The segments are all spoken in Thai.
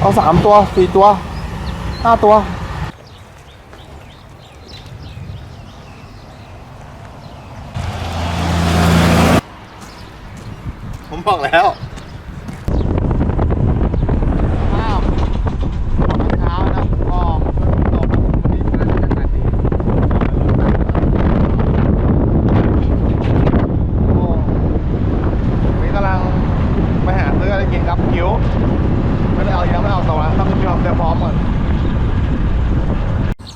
เอาสามตัวสี่ตัวห้าตัว ผมบอกแล้วอ้าวเช้านะก็ตกดีนะอากาศดีโอ้วันนี้กำลังไปหาซื้ออะไรกินครับหิวไม่ได้เอาเยอะไม่เอาตรงนะต้องมีความเตรียมพร้อมก่อน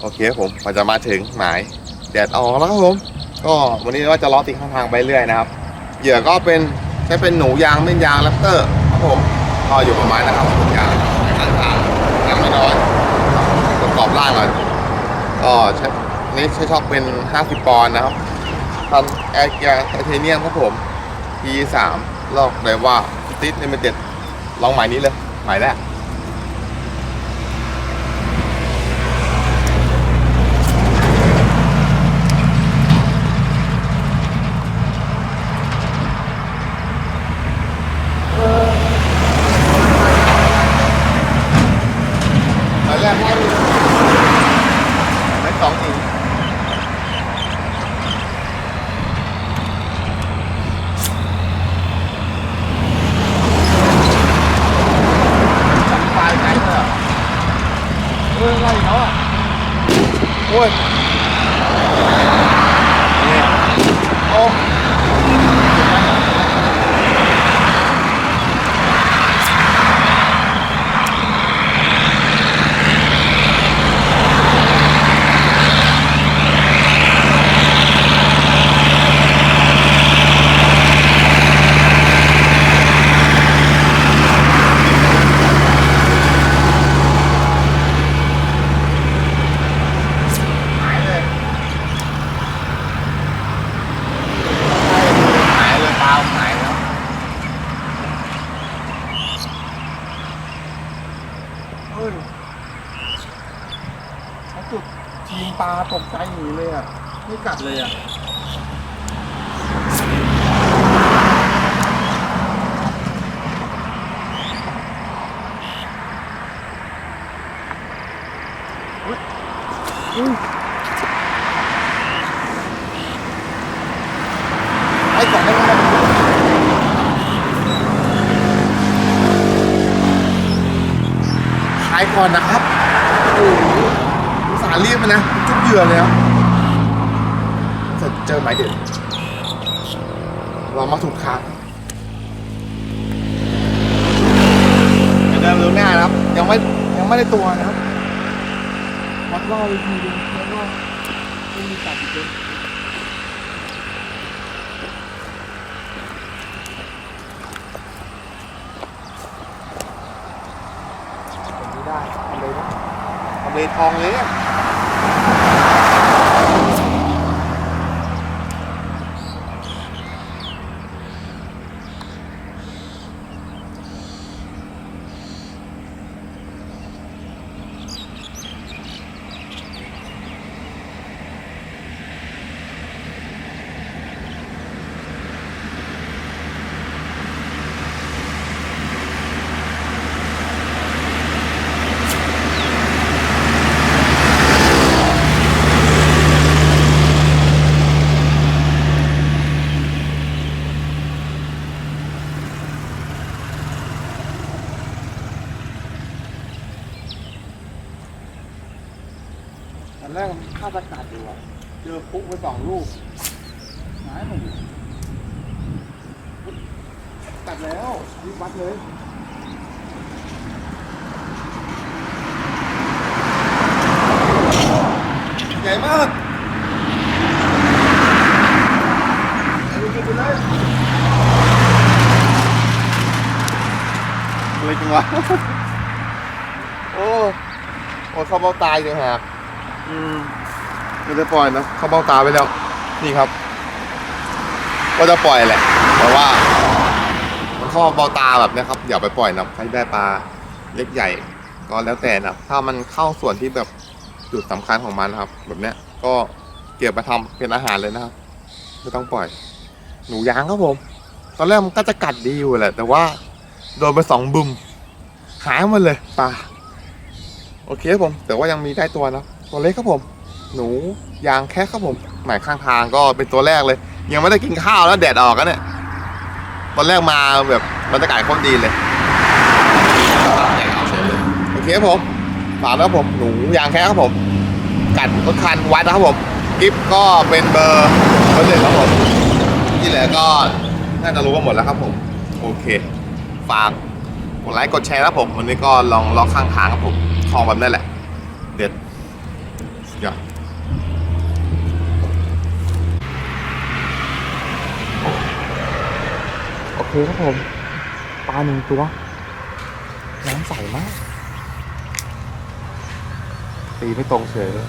โอเคครับผมพอ จะมาถึงหมายแดดออกแล้วครับผม ก็วันนี้ว่าจะล้อติดข้างทางไปเรื่อยนะครับ เหยื่อก็เป็นใช้เป็นหนูยางเม่นยางแรปเตอร์ครับผมก็อยู่ประมาณนะครับยางข้างทางน้ำไม่น้อยประกอบล่างก่อนก็ใช้นี่ใช้ช็อคเป็น 50 ปอนด์นะครับทันแอร์เกียร์ไทเทเนียมครับผม P3 ลอกเลยว่าติดลิมิเต็ดลองหมายนี้เลยหมายแรก ไมายแรกให้หมายสองอีกสันปลายไหนเนี่ยเฮ้ยอะไรเขาอะโอ้ยนี่โอ้หายเลยหายเลยปลาหายแล้วเฮ้ยเขาจุดทีมปลาตกใจหนีเลยอะ ไม่กัดเลยอะ ไอ้ก่อนได้ไหมขายก่อนนะครับโอ้สาห์รีบมานะ จุบเหยื่อเลยครับจะเจอหมายเด็ดเรามาถูกทางเดินเร็วหน้านะครับ ยังไม่ยังไม่ได้ตัวนะครับ วัดรอบอีกทีนึงแล้วก็ไม่มีตัดอีกเลย ผมไม่ได้ทำเลยนะ อองเลยเนี่ ตอนแรกมันฆ่าสกัดอยู่อะเจอปุ๊บไปสองลูกหายผมตัดแล้วรีบวัดเลยใหญ่มากเอาไปกินไปเลยอะไรจังวะโอ้โอ้เข้าเบ้าตายเลยฮะ อืมไม่ได้ปล่อยนะเข้าเบ้าตาไปแล้ว นี่ครับ ก็จะปล่อยแหละ แต่ว่า มันเข้าเบ้าตาแบบนี้ครับอย่าไปปล่อยนะใครได้ปลาเล็กใหญ่ก็แล้วแต่นะถ้ามันเข้าส่วนที่แบบจุดสำคัญของมันนะครับ แบบเนี้ย ก็เก็บมาทำเป็นอาหารเลยนะครับไม่ต้องปล่อย หนูยางครับผม ตอนแรกมันก็จะกัดดีอยู่แหละ แต่ว่าโดนไปสองบึมหายหมดเลยปลาโอเคครับผม แต่ว่ายังมีได้ตัวนะ ตัวเล็กครับผม หนูยางแค่ครับผมหมายข้างทางก็เป็นตัวแรกเลย ยังไม่ได้กินข้าวแล้วแดดออกกันเนี่ยตอนแรกมาแบบบรรยากาศโคตรดีเลยโอเคครับผมฝากแล้วครับผมหนูยางแค่ครับผม กัดรถคันวัดนะครับผมกิฟก็เป็นเบอร์เบอร์หนึ่งครับผมที่เหลือก็น่าจะรู้กันหมดแล้วครับผม โอเคฝากกดไลค์กดแชร์ครับผม วันนี้ก็ลองล็อกข้างทางครับผมคลองแบบนั้นแหละ เด็ด สุดยอดโอเคครับผม ปลาหนึ่งตัว น้ำใสมาก ตีไม่ตรงเฉยเลย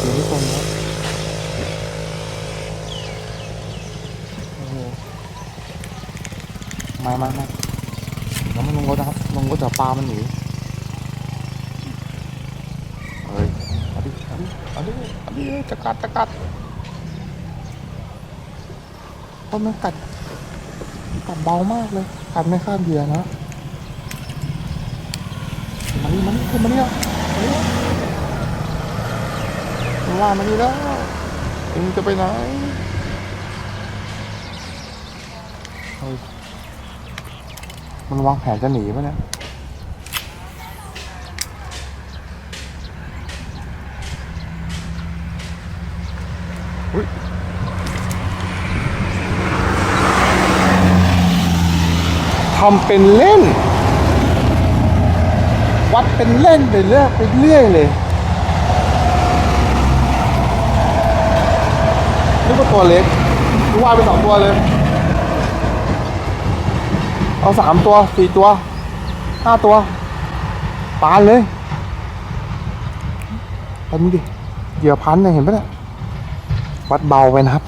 ตีไม่ตรงนะโอ้โหมามามาแล้วมันลงรถนะครับ ลงรถแต่ปลามันหนีเฮ้ยเอาดิเอดิเอาดิเอาดิจะกัดจะกัดเพราะมันกัดกัดเบามากเลยกัดไม่ข้ามเหยื่อนะมันนี่มันนี่ขึ้นมานี่แล้วมานี่แล้วมันว่ามันนี่แล้วเองจะไปไหนเฮ้ยมันวางแผนจะหนีปะเนี่ย ทำเป็นเล่น วัดเป็นเล่นไปเรื่อยไปเรื่อยเลยนึกว่าตัวเล็กนึกว่าไปสองตัวเลย เอาสามตัวสี่ตัวห้าตัวปานเลยไปมึงดิเหยื่อพันเนี่ยเห็นปะเนี่ยวัดเบาไปนะครับ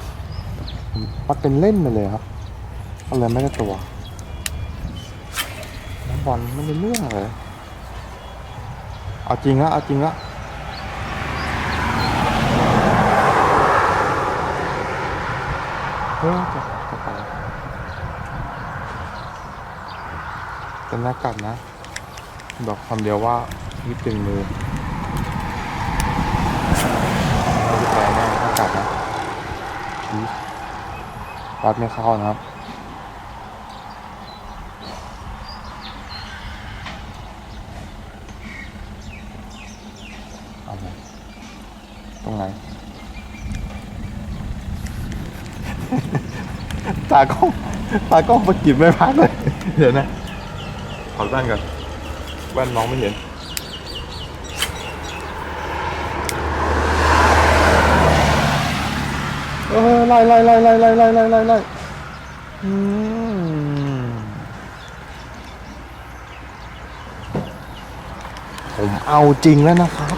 วัดเป็นเล่นไปเลยครับก็เลยไม่ได้ตัว บอลไม่ได้เรื่องเลยเอาจริงละเอาจริงละเฮ้ยจะจะไปเป็นหน้ากัดนะ บอกคำเดียวว่านิดตึงมือไม่ได้แปลแน่ถ้ากัดนะอีรัดไม่เข้านะครับ เอาเลยตรงไหน ตากล้องตากล้องประกิบไม่พักเลย เดี๋ยวนะขอแว่นก่อนแว่นมองไม่เห็น เออไล่ไล่ไล่ไล่ไล่ไล่ไล่ไล่ไล่อืมผมเอาจริงแล้วนะครับ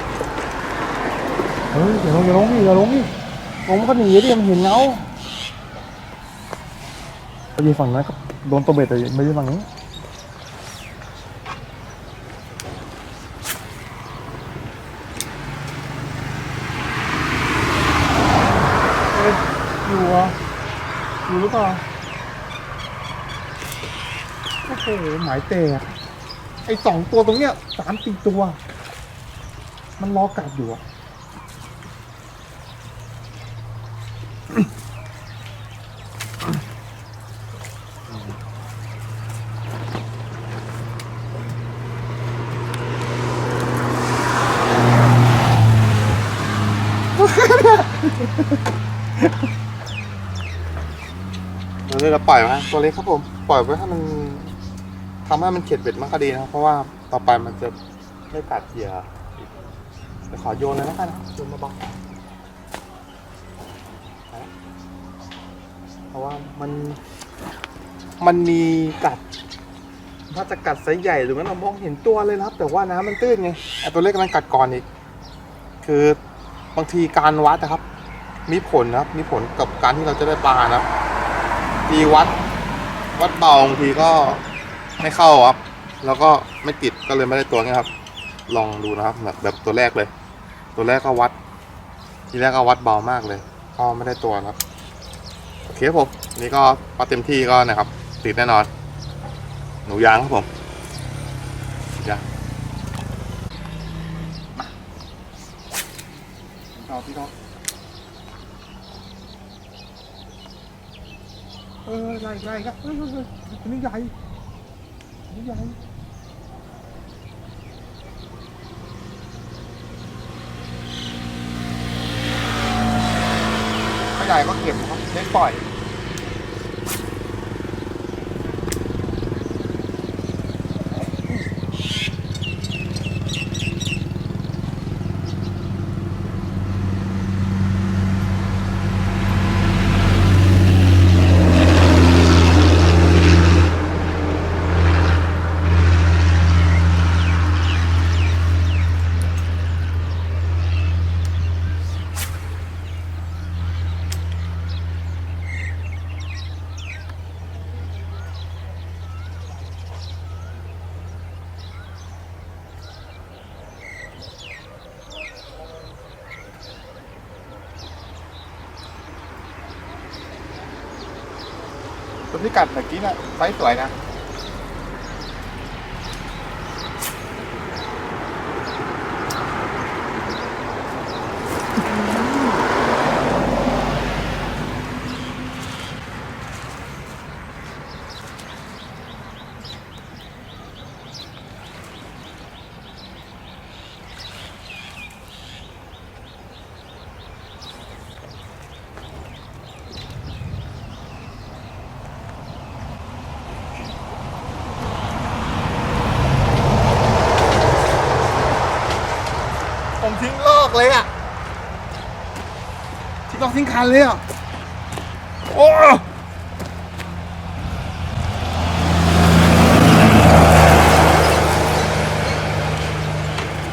เฮ้ยอย่าลงอย่าลงดิอย่าลงดิลงมันก็หนีดิมันเห็นเงา ไปยืนฝั่งนั้นครับโดนตัวเบ็ดแต่ไม่ยืนฝั่งนี้เอ้ยอยู่อะอยู่หรือเปล่าโอ้โหหมายแตกไอ้สองตัวตรงเนี้ยสามสี่ตัว มันรอกัดอยู่อะ เราเลยเรา ปล่อยไว้ตัวเล็กครับผมปล่อยไว้ให้มันทำให้มันเข็ดเบ็ดมากก็ดีนะครับ เพราะว่าต่อไปมันจะไม่กัดเหยื่อเดี๋ยวขอโยนเลยแล้วกันนะครับโยนมาบอกเพราะว่ามันมันมีกัดถ้าจะกัดไซส์ใหญ่หรือมันเรามองเห็นตัวเลยนะครับ แต่ว่าน้ำมันตื้นไงไอตัวเล็กมันกัดก่อนอีก คือบางทีการวัดนะครับ มีผลนะครับ มีผลกับการที่เราจะได้ปลานะครับ ทีวัด วัดเบาบางทีก็ไม่เข้าครับ แล้วก็ไม่ติดก็เลยไม่ได้ตัวเงี้ครับ ลองดูนะครับแบบแบบตัวแรกเลย ตัวแรกก็วัด ทีแรกก็วัดเบามากเลยก็ไม่ได้ตัวครับโอเคครับผมนี่ก็ปลาเต็มที่ก็นะครับ ติดแน่นอน หนูยางครับผมยางมาเอาพี่น้อ เออใหญ่ใหญ่ครับเออเออเอออันนี้ใหญ่อันนี้ใหญ่ถ้าใหญ่ก็เก็บครับเล็กปล่อย พิกัดเมื่อกี้น่ะไซส์สวยนะ เลยอะทิ้งโลกทิ้งคันเลยอะ โอ้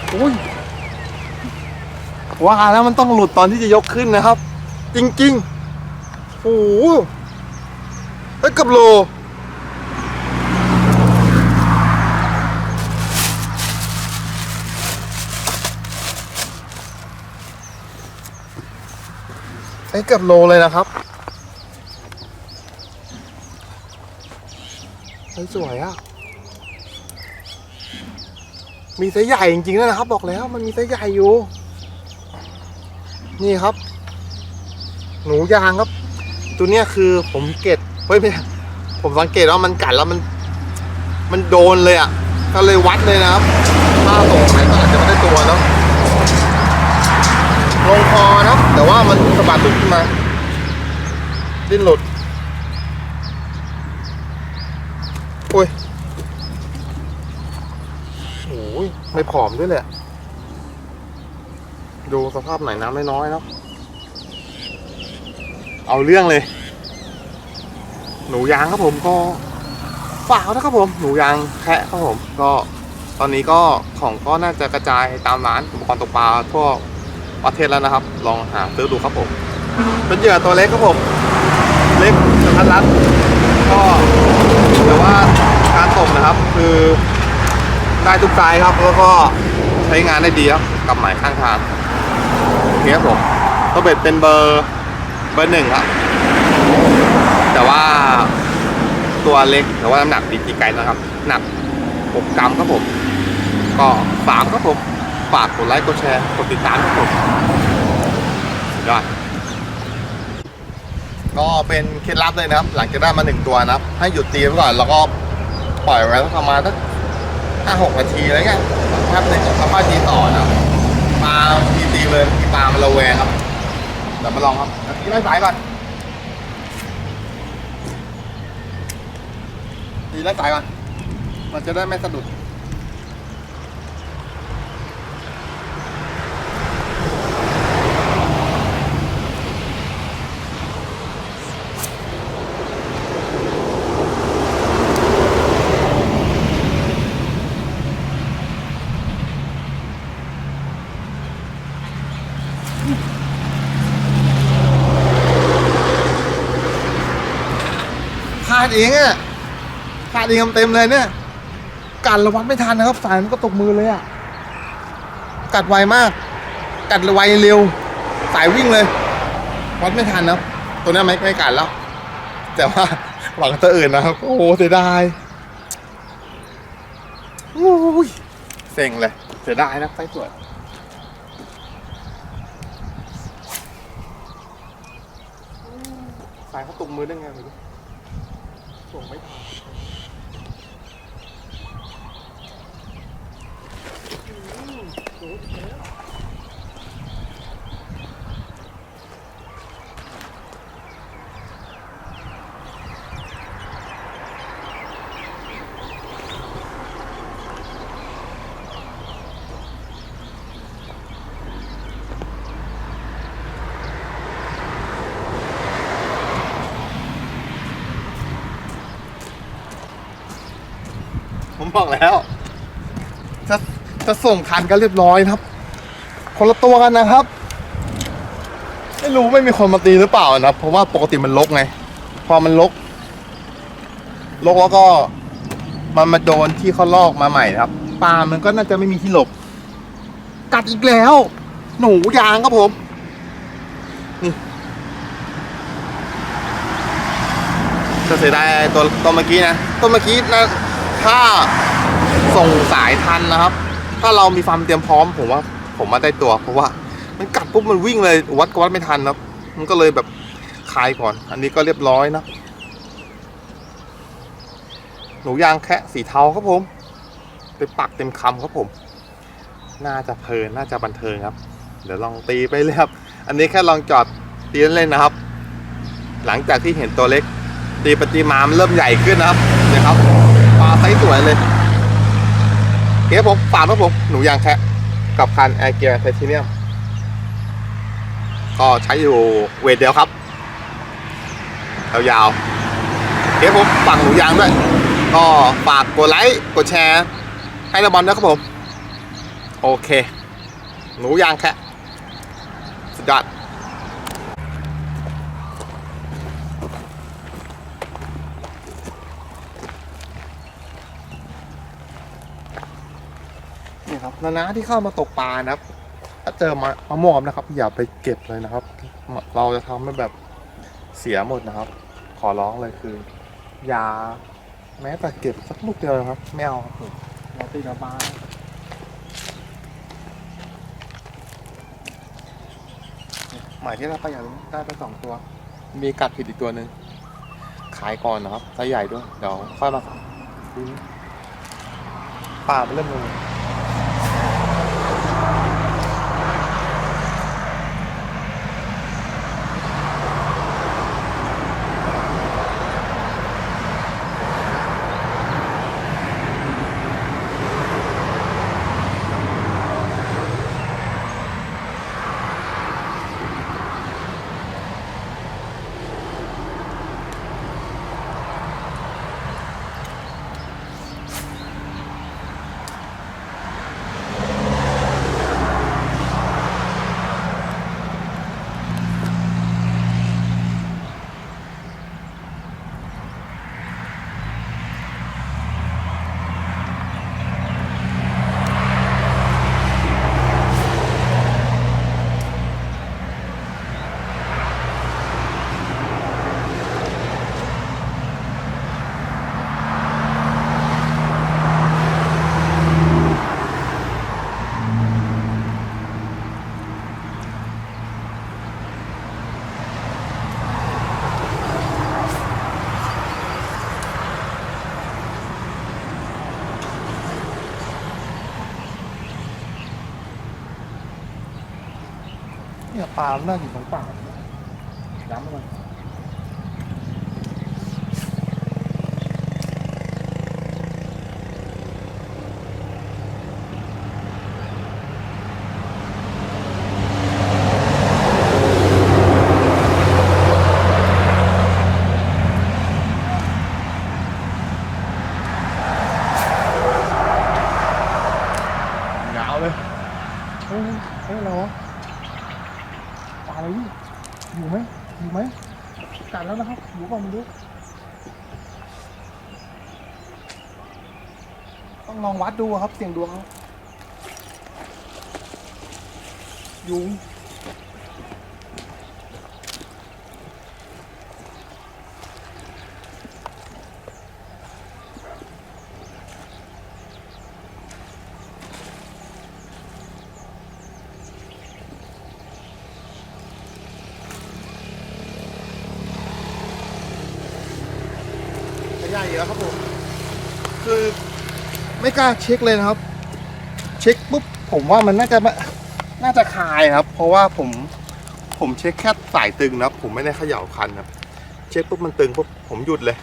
โอ้ยว่าแล้วมันต้องหลุดตอนที่จะยกขึ้นนะครับ จริงๆโอ้โหเฮ้ยเกับโล ไอ้เกือบโลเลยนะครับไสวยอะมีไซส์ใหญ่จริงๆนะครับ บอกแล้ว มันมีไซส์ใหญ่อยู่ นี่ครับ หนูยางครับ ตัวเนี้ยคือผมเก็ตเฮ้ยไม่ผมสังเกตว่ามันกัดแล้วมัน มันโดนเลยอะก็เลยวัดเลยนะครับถ้าส่งไหนก็อาจจะไม่ได้ตัวเนาะ ลงคอนะครับ แต่ว่า มันสะบัดหลุดขึ้นมา ดิ้นหลุด โอ้ยโอ้ยไม่ผอมด้วยแหละ ดูสภาพไหนน้ำน้อยๆเนาะ เอาเรื่องเลย หนูยางครับผมก็ฝากนะครับผม หนูยางแคะครับผม ก็ตอนนี้ก็ของก็น่าจะกระจายตามร้านอุปกรณ์ตกปลาทั่ว ประเทศแล้วนะครับ ลองหาซื้อดูครับผม เป็นเหยื่อตัวเล็กครับผม เล็กกระทัดรัดก็แต่ว่าการตกนะครับ คือได้ทุกไซส์ครับ แล้วก็ใช้งานได้ดีครับกับหมายข้างทางนี่ครับผมก็เบ็ดเป็นเบอร์เบอร์หนึ่งครับ แต่ว่าตัวเล็กแต่ว่าน้ำหนักดีจีไกลนะครับ หนัก 6 กรัมครับผม ก็ฝากครับผม ฝากกดไลค์กดแชร์กดติดตามครับผมสุดยอดก็เป็นเคล็ดลับเลยนะครับ หลังจากได้มาหนึ่งตัวนะครับ ให้หยุดตีไว้ก่อนแล้วก็ปล่อยไว้ประมาณสักห้าหกนาทีอะไรเงี้ยแป๊บหนึงแล้วก็ตีต่อนะครับปลาตีตีเลยตีปลามันระแวงครับเดี๋ยวมาลองครับตีไล่สายก่อนตีไล่สายก่อนมันจะได้ไม่สะดุดาดเองอะพลาดเองเต็มเลยเนี่ยกัดระวังไม่ทันนะครับ สายมันก็ตกมือเลยอะกัดไวมาก กัดไวเร็ว สายวิ่งเลยวัดไม่ทันนะตัวนี้ไม่ไม่กัดแล้ว แต่ว่าหวังตัวอื่นนะครับ โอ้โหเสียดายโอ้ยเซ็งเลย เสียดายนะไฟสวยสายเขาตกมือได้ไงไม่รู้ ส่งไม่ทัน บอกแล้วจะจะส่งทันก็เรียบร้อยครับ คนละตัวกันนะครับ ไม่รู้ไม่มีคนมาตีหรือเปล่านะครับ เพราะว่าปกติมันลกไง พอมันลก ลกแล้วก็ มันมาโดนที่เขาลอกมาใหม่ครับปลามันก็น่าจะไม่มีที่หลบ กัดอีกแล้ว หนูยางครับผมนี่จะเสียดายตัวตัวเมื่อกี้นะตัวเมื่อกี้นะ ถ้าส่งสายทันนะครับ ถ้าเรามีความเตรียมพร้อมผมว่า ผมมาได้ตัว เพราะว่า มันกัดปุ๊บมันวิ่งเลยวัดก็วัดไม่ทันครับ มันก็เลยแบบคายก่อน อันนี้ก็เรียบร้อยนะหนูยางแคะสีเทาครับผมไปปักเต็มคำครับผม น่าจะเพลินน่าจะบันเทิงครับ เดี๋ยวลองตีไปเลยครับ อันนี้แค่ลองจอดตีเล่นๆนะครับ หลังจากที่เห็นตัวเล็ก ตีปตีมามเริ่มใหญ่ขึ้นนะครับเนี่ยครับ ไซส์สวยเลยเฮ้ผมฝากครับผมหนูยางแคะกับคันแอร์เกียร์ไทเทเนียมก็ใช้อยู่เวทเดียวครับยาวๆเฮ้ผมฝากหนูยางด้วย ก็ฝากกดไลค์กดแชร์ให้ระบอลด้วยครับผม โอเค หนูยางแคะสุดยอด นี่ครับนานาที่เข้ามาตกปลานะครับ ถ้าเจอมามะม่วงนะครับ อย่าไปเก็บเลยนะครับ เราจะทำให้แบบเสียหมดนะครับ ขอร้องเลยคือ อย่าแม้แต่เก็บสักลูกเดียวนะครับไม่เอาครับเราตีระบายหมายที่เราไปอย่างนี้ได้ไปสองตัว มีกัดผิดอีกตัวหนึ่งขายก่อนนะครับไซส์ใหญ่ด้วย เดี๋ยวค่อยมาดูนี่ปลามันเริ่มลง เนี่ยปลามันน่าอยู่ตรงปากย้ำมันยาวเลยเฮ้ยเฮ้ยอะไรวะปลาอะไรนี่อยู่ไหมอยู่ไหมกัดแล้วนะครับอยู่ก่อนมันดูต้องลองวัดดูครับเสียงดวงอยุง ใหญ่แล้วครับผม คือ ไม่กล้าเช็คเลยนะครับ เช็คปุ๊บผมว่ามันน่าจะน่าจะคายครับ เพราะว่าผมผมเช็คแค่สายตึงนะผมไม่ได้เขย่าคันครับ เช็คปุ๊บมันตึงปุ๊บผมหยุดเลย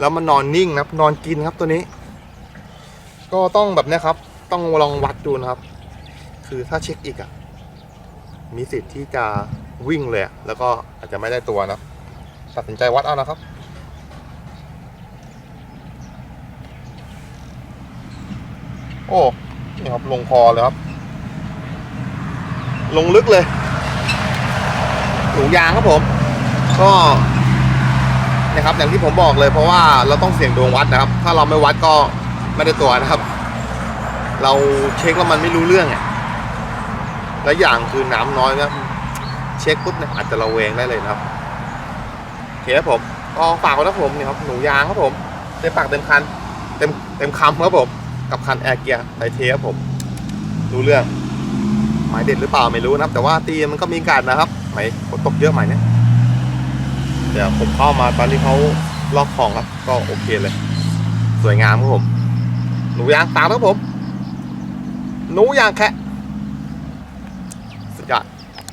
แล้วมันนอนนิ่งนะครับ นอนกินครับตัวนี้ ก็ต้องแบบนี้ครับ ต้องลองวัดดูนะครับ คือถ้าเช็คอีกอะมีสิทธิ์ที่จะวิ่งเลยแล้วก็อาจจะไม่ได้ตัวนะตัดสินใจวัดเอานะครับ โอ้นี่ครับลงคอเลยครับ ลงลึกเลยหนูยางครับผม ก็นะครับอย่างที่ผมบอกเลยเพราะว่าเราต้องเสี่ยงดวงวัดนะครับ ถ้าเราไม่วัดก็ไม่ได้ตัวนะครับ เราเช็คแล้วมันไม่รู้เรื่องอะและอย่างคือน้ำน้อยนะครับเช็คปุ๊บเนี่ยอาจจะระเวงได้เลยนะครับโอเคครับผมก็ฝากไว้นะผมนี่ครับหนูยางครับผมเต็มปากเต็มคัน เต็มเต็มคำครับผม กับคันแอร์เกียร์ไทเทครับผมดูเรื่องหมายเด็ดหรือเปล่าไม่รู้นะครับ แต่ว่าตีมันก็มีการนะครับไหมฝนตกเยอะไหมเนี่ยเดี๋ยวผมเข้ามาตอนที่เขาลอกของครับ ก็โอเคเลย สวยงามครับผม หนูยางตามครับผม หนูยางแคะ